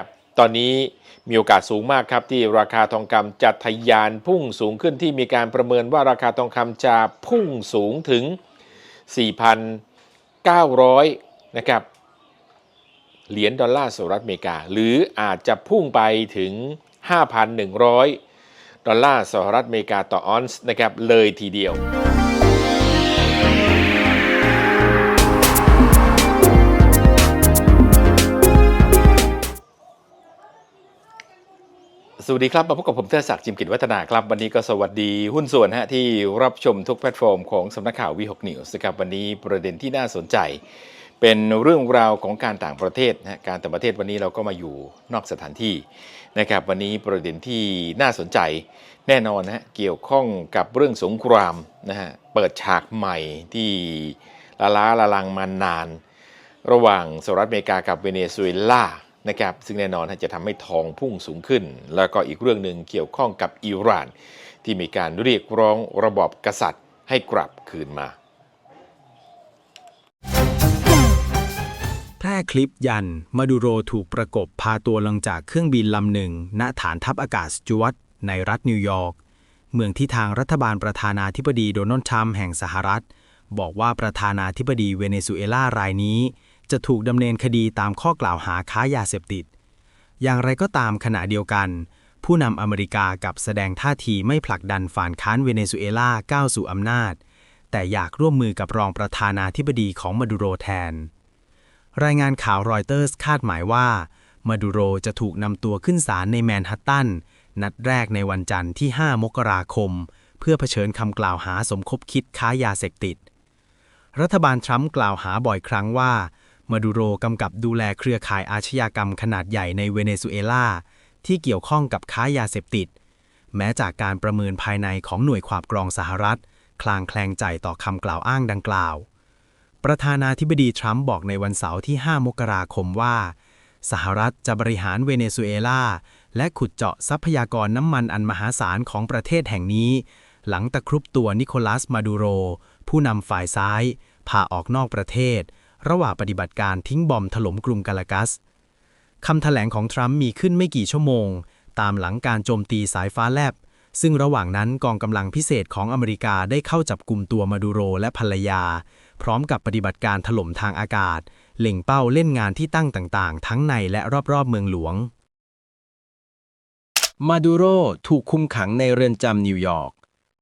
ครับตอนนี้มีโอกาสสูงมากครับที่ราคาทองคำจะทะยานพุ่งสูงขึ้นที่มีการประเมินว่าราคาทองคำจะพุ่งสูงถึง 4,900 นะครับเหรียญดอลลาร์สหรัฐอเมริกา หรืออาจจะพุ่งไปถึง 5,100 ดอลลาร์สหรัฐอเมริกาต่อออนซ์นะครับเลยทีเดียว สวัสดีครับ มาพบกับผมเทศศักดิ์จิมกิจวัฒนาครับ วันนี้ก็สวัสดีหุ้นส่วนฮะที่รับชมทุกแพลตฟอร์มของสำนักข่าววีหกนิวส์นะครับวันนี้ประเด็นที่น่าสนใจ เป็นเรื่องราวของการต่างประเทศนะการต่างประเทศวันนี้เราก็มาอยู่นอกสถานที่นะครับวันนี้ประเด็นที่น่าสนใจแน่นอนนะเกี่ยวข้องกับเรื่องสงครามนะฮะเปิดฉากใหม่ที่ละล้าละลังมานาน ระหว่างสหรัฐอเมริกากับเวเนซุเอลา นะครับซึ่งแน่นอนจะทำให้ทองพุ่งสูงขึ้น แล้วก็อีกเรื่องหนึ่งเกี่ยวข้องกับอิหร่าน ที่มีการเรียกร้องระบอบกษัตริย์ให้กลับคืนมาแพร่คลิปยัน มาดูโรถูกประกบพาตัวลงจากเครื่องบินลำหนึ่ง ณฐานทัพอากาศสจวตในรัฐนิวยอร์ก เมืองที่ทางรัฐบาลประธานาธิบดีโดนัลด์ทรัมป์แห่งสหรัฐ บอกว่าประธานาธิบดีเวเนซุเอลารายนี้ จะถูกดำเนินคดีตามข้อกล่าวหาค้ายาเสพติด อย่างไรก็ตามขณะเดียวกัน ผู้นำอเมริกากับแสดงท่าทีไม่ผลักดันฝ่านค้านเวเนซุเอลาก้าวสู่อำนาจ แต่อยากร่วมมือกับรองประธานาธิบดีของมาดูโรแทน รายงานข่าวรอยเตอร์สคาดหมายว่า มาดูโรจะถูกนำตัวขึ้นศาลในแมนฮัตตันนัดแรกในวันจันทร์ที่ 5 มกราคม เพื่อเผชิญคำกล่าวหาสมคบคิดค้ายาเสพติด รัฐบาลทรัมป์กล่าวหาบ่อยครั้งว่า มาดูโรกำกับดูแลเครือข่ายอาชญากรรมขนาดใหญ่ในเวเนซุเอลาที่เกี่ยวข้องกับค้ายาเสพติด แม้จากการประเมินภายในของหน่วยความกรองสหรัฐ คลางแคลงใจต่อคำกล่าวอ้างดังกล่าว ประธานาธิบดีทรัมป์บอกในวันเสาร์ที่ 5 มกราคมว่า สหรัฐจะบริหารเวเนซุเอลาและขุดเจาะทรัพยากรน้ำมันอันมหาศาลของประเทศแห่งนี้ หลังตะครุบตัวนิโคลัสมาดูโร ผู้นำฝ่ายซ้ายพาออกนอกประเทศ ระหว่างปฏิบัติการทิ้งบอมถล่มกรุงกาลากัสคำแถลงของทรัมป์มีขึ้นไม่กี่ชั่วโมง ตามหลังการโจมตีสายฟ้าแลบ ซึ่งระหว่างนั้นกองกำลังพิเศษของอเมริกาได้เข้าจับกลุ่มตัวมาดูโรและภรรยา พร้อมกับปฏิบัติการถล่มทางอากาศ เล็งเป้าเล่นงานที่ตั้งต่างๆ ทั้งในและรอบๆเมืองหลวง มาดูโรถูกคุมขังในเรือนจำนิวยอร์ก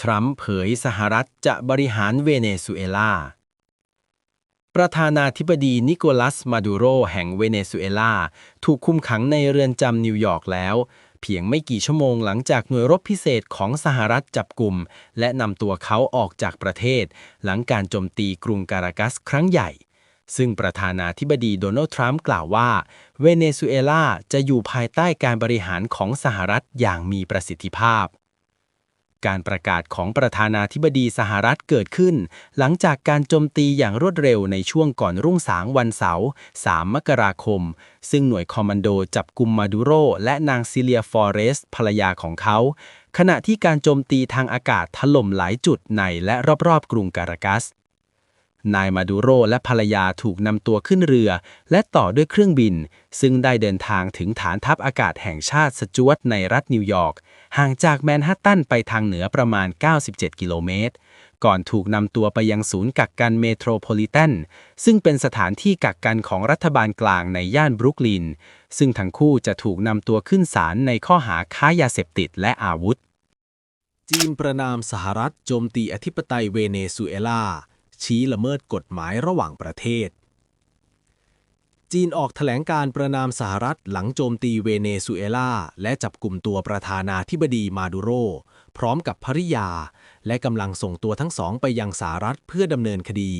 ทรัมป์เผยสหรัฐจะบริหารเวเนซุเอลา ประธานาธิบดีนิโคลัส มาดูโรแห่งเวเนซุเอลา ถูกคุมขังในเรือนจำนิวยอร์กแล้ว เพียงไม่กี่ชั่วโมงหลังจากหน่วยรบพิเศษของสหรัฐจับกลุ่ม และนำตัวเขาออกจากประเทศ หลังการโจมตีกรุงการากัสครั้งใหญ่ ซึ่งประธานาธิบดีโดนัลด์ทรัมป์กล่าวว่า เวเนซุเอลาจะอยู่ภายใต้การบริหารของสหรัฐอย่างมีประสิทธิภาพ การประกาศของประธานาธิบดีสหรัฐเกิดขึ้น หลังจากการโจมตีอย่างรวดเร็วในช่วงก่อนรุ่งสางวันเสาร์ 3 มกราคม ซึ่งหน่วยคอมมานโดจับกุมมาดูโร และนางซิเลียฟอเรสภรรยาของเขา ขณะที่การโจมตีทางอากาศถล่มหลายจุดในและรอบๆกรุงการากัส นายมาดูโรและภรรยาถูกนำตัวขึ้นเรือ และต่อด้วยเครื่องบิน ซึ่งได้เดินทางถึงฐานทัพอากาศแห่งชาติสจวตในรัฐนิวยอร์ก ห่างจากแมนฮัตตันไปทางเหนือประมาณ 97 กิโลเมตร ก่อนถูกนำตัวไปยังศูนย์กักกันเมโทรโพลิแทนซึ่งเป็นสถานที่กักกันของรัฐบาลกลางในย่านบรุกลิน ซึ่งทั้งคู่จะถูกนำตัวขึ้นศาลในข้อหาค้ายาเสพติดและอาวุธ จีนประนามสหรัฐโจมตีอธิปไตยเวเนซุเอลา ชี้ละเมิดกฎหมายระหว่างประเทศ จีนออกแถลงการประนามสหรัฐหลังโจมตีเวเนซุเอลา และจับกลุ่มตัวประธานาธิบดีมาดูโร พร้อมกับภริยา และกำลังส่งตัวทั้งสองไปยังสหรัฐเพื่อดำเนินคดี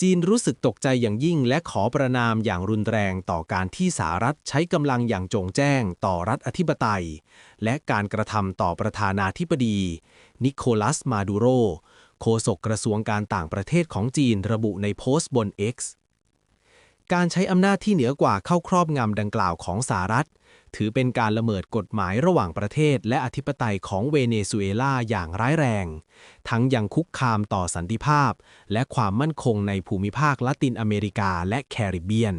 จีนรู้สึกตกใจอย่างยิ่งและขอประนามอย่างรุนแรงต่อการที่สหรัฐใช้กำลังอย่างจงแจ้งต่อรัฐอธิปไตย และการกระทำต่อประธานาธิบดี นิโคลัสมาดูโร โฆษกกระทรวงการต่างประเทศของจีนระบุในโพสต์บน X การใช้อำนาจที่เหนือกว่าเข้าครอบงำดังกล่าวของสหรัฐ ถือเป็นการละเมิดกฎหมายระหว่างประเทศ และอธิปไตยของเวเนซุเอลาอย่างร้ายแรง ทั้งยังคุกคามต่อสันติภาพ และความมั่นคงในภูมิภาคละตินอเมริกาและแคริบเบียน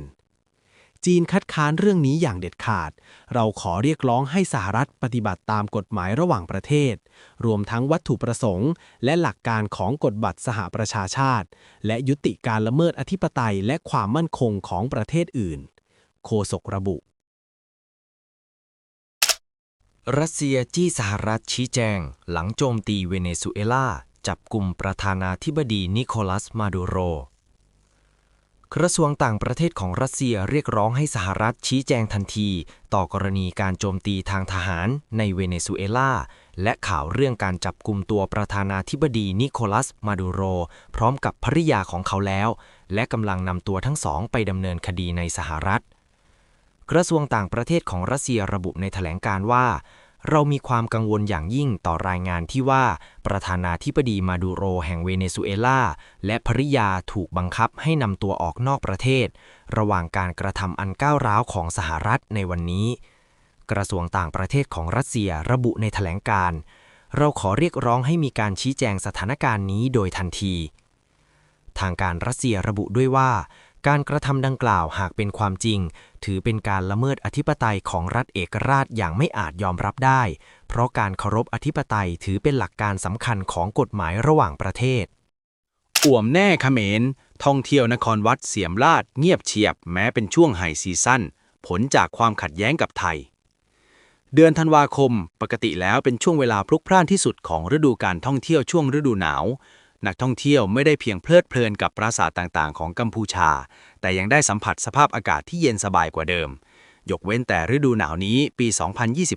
จีนคัดค้านเรื่องนี้อย่างเด็ดขาด เราขอเรียกร้องให้สหรัฐปฏิบัติตามกฎหมายระหว่างประเทศ รวมทั้งวัตถุประสงค์ และหลักการของกฎบัตรสหประชาชาติ และยุติการละเมิดอธิปไตยและความมั่นคงของประเทศอื่นโฆษกระบุ รัสเซียจี้สหรัฐชี้แจง หลังโจมตีเวเนซุเอลาจับกลุ่มประธานาธิบดีนิโคลัสมาดูโร กระทรวงต่างประเทศของรัสเซียเรียกร้องให้สหรัฐชี้แจงทันที ต่อกรณีการโจมตีทางทหารในเวเนซุเอลา และข่าวเรื่องการจับกลุ่มตัวประธานาธิบดีนิโคลัส มาดูโร พร้อมกับภริยาของเขาแล้ว และกำลังนำตัวทั้งสองไปดำเนินคดีในสหรัฐ กระทรวงต่างประเทศของรัสเซียระบุในแถลงการว่า เรามีความกังวลอย่างยิ่งต่อรายงานที่ว่า ประธานาธิบดีมาดูโรแห่งเวเนซุเอลา และภริยาถูกบังคับให้นำตัวออกนอกประเทศ ระหว่างการกระทำอันก้าวร้าวของสหรัฐในวันนี้ กระทรวงต่างประเทศของรัสเซียระบุในแถลงการ เราขอเรียกร้องให้มีการชี้แจงสถานการณ์นี้โดยทันที ทางการรัสเซียระบุด้วยว่า การกระทำดังกล่าวหากเป็นความจริง ถือเป็นการละเมิดอธิปไตยของรัฐเอกราชอย่างไม่อาจยอมรับได้ เพราะการเคารพอธิปไตยถือเป็นหลักการสำคัญของกฎหมายระหว่างประเทศ อ่วมแน่เขมร ท่องเที่ยวนครวัดเสียมราชเงียบเฉียบแม้เป็นช่วงไฮซีซั่นผลจากความขัดแย้งกับไทย เดือนธันวาคม ปกติแล้วเป็นช่วงเวลาพลุกพล่านที่สุดของฤดูการท่องเที่ยวช่วงฤดูหนาว นักท่องเที่ยวไม่ได้เพียงเพลิดเพลินกับปราสาทต่างๆ ของกัมพูชา แต่ยังได้สัมผัสสภาพอากาศที่เย็นสบายกว่าเดิม ยกเว้นแต่ฤดูหนาวนี้ปี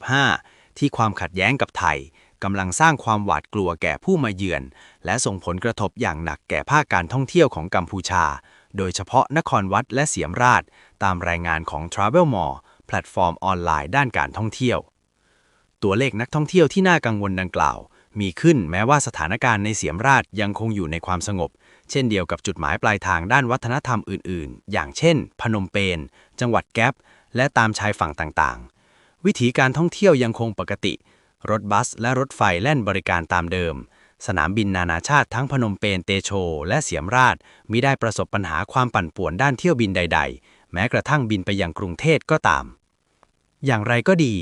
2025 ที่ความขัดแย้งกับไทยกำลังสร้างความหวาดกลัวแก่ผู้มาเยือน และส่งผลกระทบอย่างหนักแก่ภาคการท่องเที่ยวของกัมพูชา โดยเฉพาะนครวัดและเสียมราช ตามรายงานของ Travel Mall แพลตฟอร์มออนไลน์ด้านการท่องเที่ยว ตัวเลขนักท่องเที่ยวที่น่ากังวลดังกล่าว มีขึ้นแม้ว่าสถานการณ์ในเสียมราชยังคงอยู่ในความสงบ เช่นเดียวกับจุดหมายปลายทางด้านวัฒนธรรมอื่น ๆ อย่างเช่น พนมเปญจังหวัดแก๊ปและตามชายฝั่งต่างๆ วิถีการท่องเที่ยวยังคงปกติ รถบัสและรถไฟแล่นบริการตามเดิม สนามบินนานาชาติทั้งพนมเปญเตโช และเสียมราชมิได้ประสบปัญหาความปั่นป่วนด้านเที่ยวบินใด ๆ แม้กระทั่งบินไปยังกรุงเทพก็ตาม อย่างไรก็ดี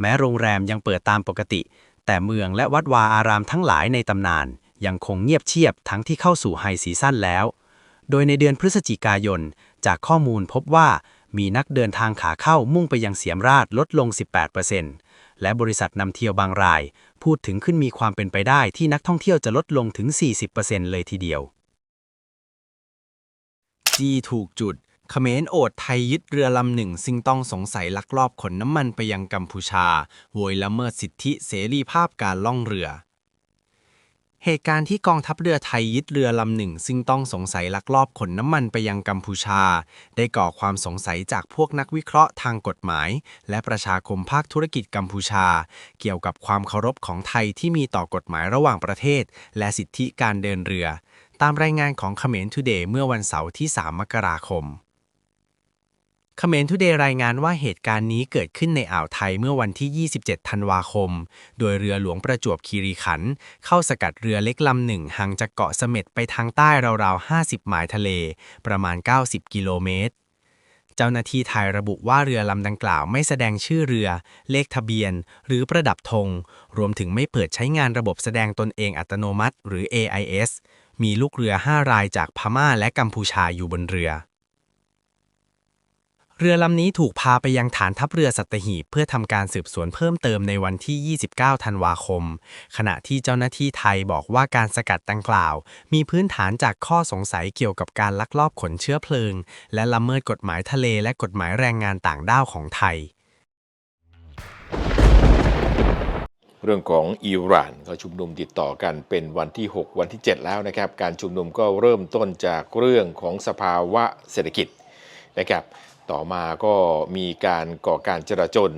แม้โรงแรมยังเปิดตามปกติ แต่เมืองและวัดวาอารามทั้งหลายในตำนานยังคงเงียบเชียบทั้งที่เข้าสู่ไฮซีซั่นแล้ว โดยในเดือนพฤศจิกายน จากข้อมูลพบว่ามีนักเดินทางขาเข้ามุ่งไปยังเสียมราชลดลง 18%และบริษัทนำเที่ยวบางราย พูดถึงขึ้นมีความเป็นไปได้ที่นักท่องเที่ยวจะลดลงถึง 40%เลยทีเดียวจีถูกจุด เขมรโอดไทยยึดเรือลำหนึ่งซึ่งต้องสงสัยลักลอบขนน้ำมันไปยังกัมพูชาโวยละเมิดสิทธิเสรีภาพการล่องเรือ เหตุการณ์ที่กองทัพเรือไทยยึดเรือลำหนึ่ง ซึ่งต้องสงสัยลักลอบขนน้ำมันไปยังกัมพูชา ได้ก่อความสงสัยจากพวกนักวิเคราะห์ทางกฎหมาย และประชาคมภาคธุรกิจกัมพูชา เกี่ยวกับความเคารพของไทยที่มีต่อกฎหมายระหว่างประเทศ และสิทธิการเดินเรือ ตามรายงานของเขมรทูเดย์เมื่อวันเสาร์ที่ 3 มกราคม เขมรทูเดย์รายงานว่าเหตุการณ์นี้เกิดขึ้นในอ่าวไทยเมื่อวันที่ 27 ธันวาคม โดยเรือหลวงประจวบคีรีขันธ์เข้าสกัดเรือเล็กลำหนึ่งห่างจากเกาะเสม็ดไปทางใต้ราวๆ 50ไมล์ทะเล ประมาณ 90 กิโลเมตร เจ้าหน้าที่ไทยระบุว่าเรือลำดังกล่าวไม่แสดงชื่อเรือ เลขทะเบียน หรือประดับธง รวมถึงไม่เปิดใช้งานระบบแสดงตนเองอัตโนมัติ หรือ AIS มีลูกเรือ 5 รายจากพม่าและกัมพูชาอยู่บนเรือ เรือลำนี้ถูกพาไปยังฐานทัพเรือสัตหีบเพื่อทำการสืบสวนเพิ่มเติมในวันที่ 29 ธันวาคม ขณะที่เจ้าหน้าที่ไทยบอกว่าการสกัดดังกล่าว มีพื้นฐานจากข้อสงสัยเกี่ยวกับการลักลอบขนเชื้อเพลิง และละเมิดกฎหมายทะเลและกฎหมายแรงงานต่างด้าวของไทย เรื่องของอิหร่านก็ชุมนุมติดต่อกันเป็นวันที่ 6 วันที่ 7 แล้วนะครับ การชุมนุมก็เริ่มต้นจากเรื่องของสภาวะเศรษฐกิจนะครับ ต่อมาก็มีการก่อการจราจน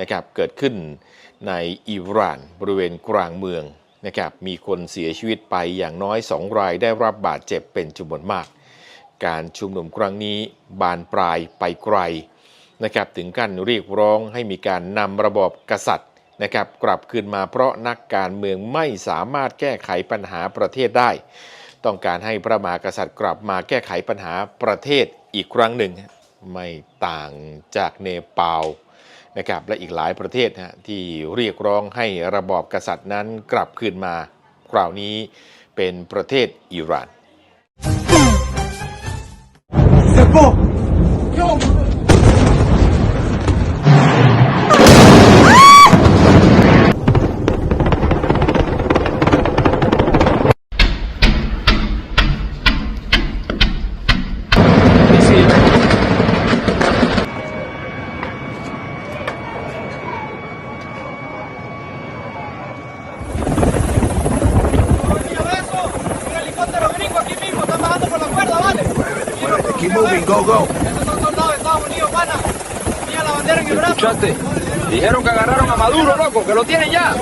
นะครับเกิดขึ้นในอิหร่านบริเวณกลางเมืองนะครับมีคนเสียชีวิตไปอย่างน้อย2รายได้รับบาดเจ็บเป็นจำนวนมาก การชุมนุมครั้งนี้บานปลายไปไกลนะครับถึงขั้นเรียกร้องให้มีการนำระบอบกษัตริย์นะครับกลับคืนมาเพราะนักการเมืองไม่สามารถแก้ไขปัญหาประเทศได้ ต้องการให้พระมหากษัตริย์กลับมาแก้ไขปัญหาประเทศอีกครั้งหนึ่ง ไม่ต่างจากเนปาลนะครับและอีกหลายประเทศนะฮะที่เรียกร้องให้ระบอบกษัตริย์นั้นกลับคืนมา คราวนี้เป็นประเทศอิหร่าน Keep moving, go, go. Esos son soldados de Estados Unidos, pana. Mira la bandera en el brazo. ¿Escuchaste? Dijeron que agarraron a Maduro, loco, que lo tienen ya.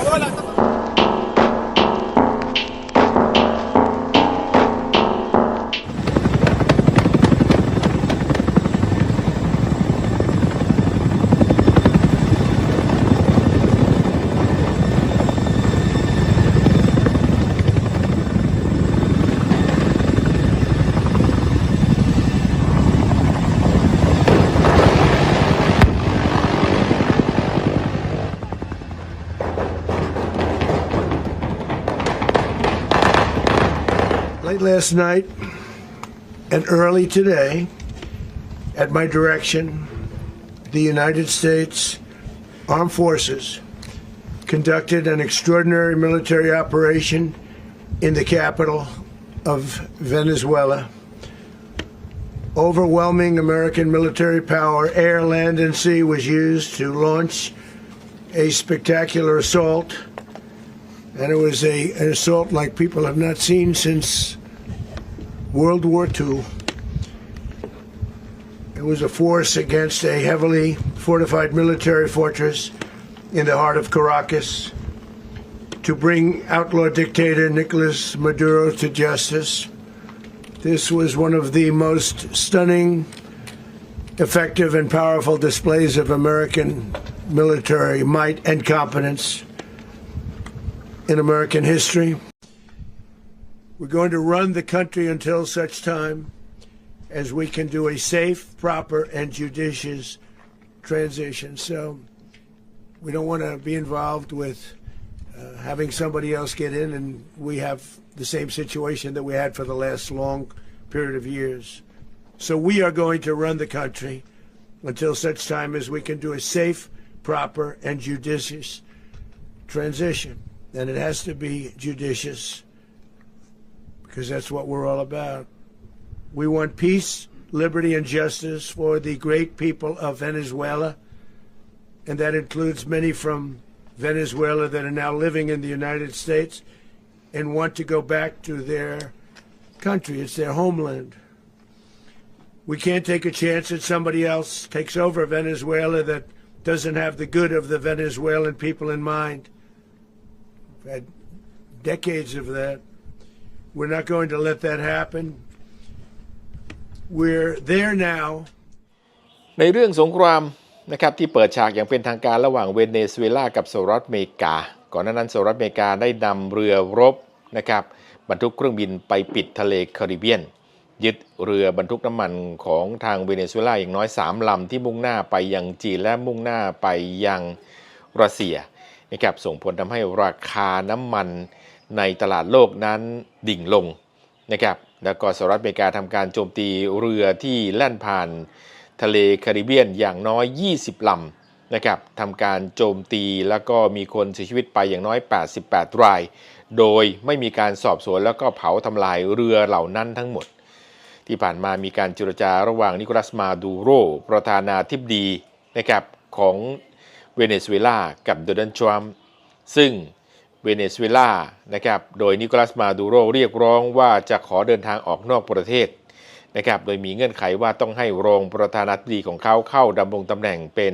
Last night and early today, at my direction, the United States Armed Forces conducted an extraordinary military operation in the capital of Venezuela. Overwhelming American military power, air, land, and sea, was used to launch a spectacular assault and it was a, an assault like people have not seen since World War II. It was a force against a heavily fortified military fortress in the heart of Caracas to bring outlaw dictator Nicolas Maduro to justice. This was one of the most stunning, effective, and powerful displays of American military might and competence in American history. We're going to run the country until such time as we can do a safe, proper, and judicious transition. So we don't want to be involved with uh, having somebody else get in and we have the same situation that we had for the last long period of years. So we are going to run the country until such time as we can do a safe, proper, and judicious transition. And it has to be judicious because that's what we're all about. We want peace, liberty, and justice for the great people of Venezuela, and that includes many from Venezuela that are now living in the United States and want to go back to their country. It's their homeland. We can't take a chance that somebody else takes over Venezuela that doesn't have the good of the Venezuelan people in mind. We've had decades of that. We're not going to let that happen. We're there now. ในเรื่องสงครามนะครับที่เปิดฉากอย่างเป็นทางการระหว่างเวเนซุเอลากับสหรัฐอเมริกา ก่อนหน้านั้นสหรัฐอเมริกาได้นำเรือรบนะครับบรรทุกเครื่องบินไปปิดทะเลแคริบเบียน ยึดเรือบรรทุกน้ำมันของทางเวเนซุเอลาอย่างน้อย 3 ลำที่มุ่งหน้าไปยังจีนและมุ่งหน้าไปยังรัสเซียนะครับส่งผลทำให้ราคาน้ำมัน ในตลาดโลกนั้นดิ่งลงนะครับแล้วก็สหรัฐอเมริกาทำการโจมตีเรือที่แล่นผ่านทะเลแคริบเบียนอย่างน้อย 20 ลำนะครับทำการโจมตีแล้วก็มีคนเสียชีวิตไปอย่างน้อย 88 ราย โดยไม่มีการสอบสวนแล้วก็เผาทำลายเรือเหล่านั้นทั้งหมด ที่ผ่านมามีการเจรจาระหว่างนิโคลัสมาดูโร ประธานาธิบดีนะครับของเวเนซุเอลากับโดนัลด์ทรัมป์ซึ่ง เวเนซุเอลานะครับโดยนิโคลัสมาดูโรเรียกร้องว่าจะขอเดินทางออกนอกประเทศนะครับโดยมีเงื่อนไขว่าต้องให้รองประธานาธิบดีของเขาเข้าดำรงตำแหน่งเป็น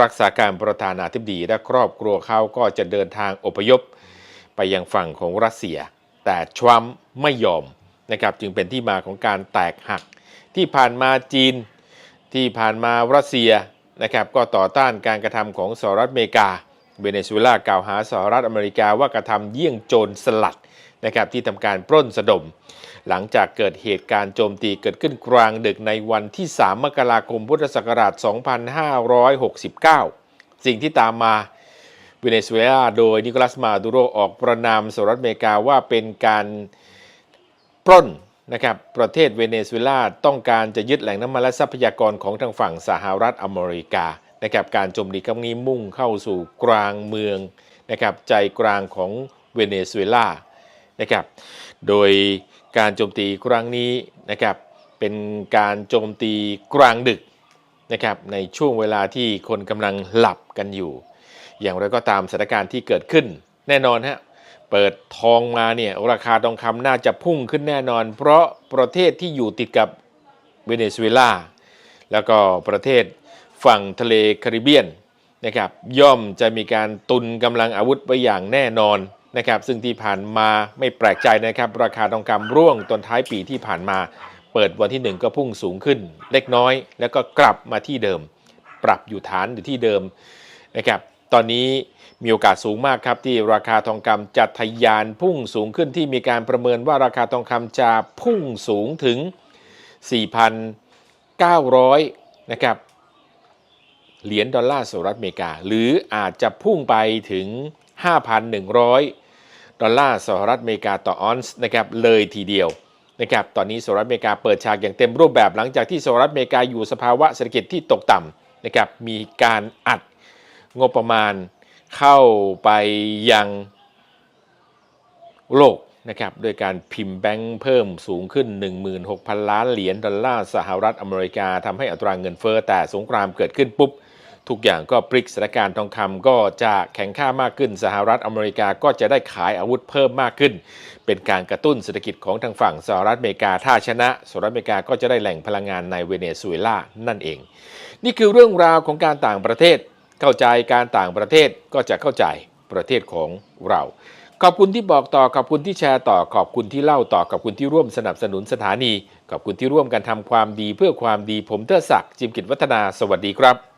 รักษาการประธานาธิบดีและครอบครัวเขาก็จะเดินทางอพยพ ไปยังฝั่งของรัสเซีย แต่ทรัมป์ไม่ยอมนะครับจึงเป็นที่มาของการแตกหัก ที่ผ่านมาจีน ที่ผ่านมารัสเซียนะครับก็ต่อต้านการกระทำของสหรัฐอเมริกา เวเนซุเอลากล่าวหาสหรัฐอเมริกาว่ากระทำเยี่ยงโจรสลัดนะครับที่ทำการปล้นสะดม หลังจากเกิดเหตุการณ์โจมตีเกิดขึ้นกลางดึกในวันที่ 3 มกราคมพุทธศักราช 2569 สิ่งที่ตามมาเวเนซุเอลาโดยนิโคลัสมาดูโรออกประนามสหรัฐอเมริกาว่าเป็นการปล้นนะครับประเทศเวเนซุเอลาต้องการจะยึดแหล่งน้ำมันและทรัพยากรของทางฝั่งสหรัฐอเมริกา นะครับการโจมตีครั้งนี้มุ่งเข้าสู่กลางเมืองนะครับใจกลางของเวเนซุเอลานะครับโดยการโจมตีครั้งนี้นะครับเป็นการโจมตีกลางดึกนะครับในช่วงเวลาที่คนกำลังหลับกันอยู่ อย่างไรก็ตามสถานการณ์ที่เกิดขึ้นแน่นอนฮะเปิดทองมาเนี่ยราคาทองคำน่าจะพุ่งขึ้นแน่นอน เพราะประเทศที่อยู่ติดกับเวเนซุเอลาแล้วก็ประเทศ ฝั่งทะเลแคริบเบียนนะครับย่อมจะมีการตุนกำลังอาวุธไว้อย่างแน่นอนนะครับซึ่งที่ผ่านมาไม่แปลกใจนะครับราคาทองคำร่วงตอนท้ายปีที่ผ่านมา เปิดวันที่ 1 ก็พุ่งสูงขึ้น เล็กน้อย แล้วก็กลับมาที่เดิม ปรับอยู่ฐานอยู่ที่เดิมนะครับตอนนี้มีโอกาสสูงมากครับที่ราคาทองคำจะทะยานพุ่งสูงขึ้นที่มีการประเมินว่าราคาทองคำจะพุ่งสูงถึง 4,900นะครับ เหรียญดอลลาร์สหรัฐอเมริกา หรืออาจจะพุ่งไปถึง 5,100 ดอลลาร์สหรัฐอเมริกาต่อออนซ์นะครับเลยทีเดียวนะครับตอนนี้สหรัฐอเมริกาเปิดฉากอย่างเต็มรูปแบบหลังจากที่สหรัฐอเมริกาอยู่สภาวะเศรษฐกิจที่ตกต่ำนะครับมีการอัดงบประมาณเข้าไปยังโลกนะครับโดยการพิมพ์แบงค์เพิ่มสูงขึ้น 16,000 ล้านเหรียญดอลลาร์สหรัฐอเมริกาทำให้อัตราเงินเฟ้อแต่สงครามเกิดขึ้นปุ๊บ ทุกอย่างก็พลิกสถานการณ์ทองคำก็จะแข็งค่ามากขึ้น สหรัฐอเมริกาก็จะได้ขายอาวุธเพิ่มมากขึ้น เป็นการกระตุ้นเศรษฐกิจของทางฝั่งสหรัฐอเมริกาถ้าชนะสหรัฐอเมริกาก็จะได้แหล่งพลังงานในเวเนซุเอลานั่นเอง นี่คือเรื่องราวของการต่างประเทศ เข้าใจการต่างประเทศก็จะเข้าใจประเทศของเรา ขอบคุณที่บอกต่อขอบคุณที่แชร์ต่อขอบคุณที่เล่าต่อขอบคุณที่ร่วมสนับสนุนสถานี ขอบคุณที่ร่วมกันทำความดีเพื่อความดีผมเทอศักดิ์จิมกิจวัฒนาสวัสดีครับ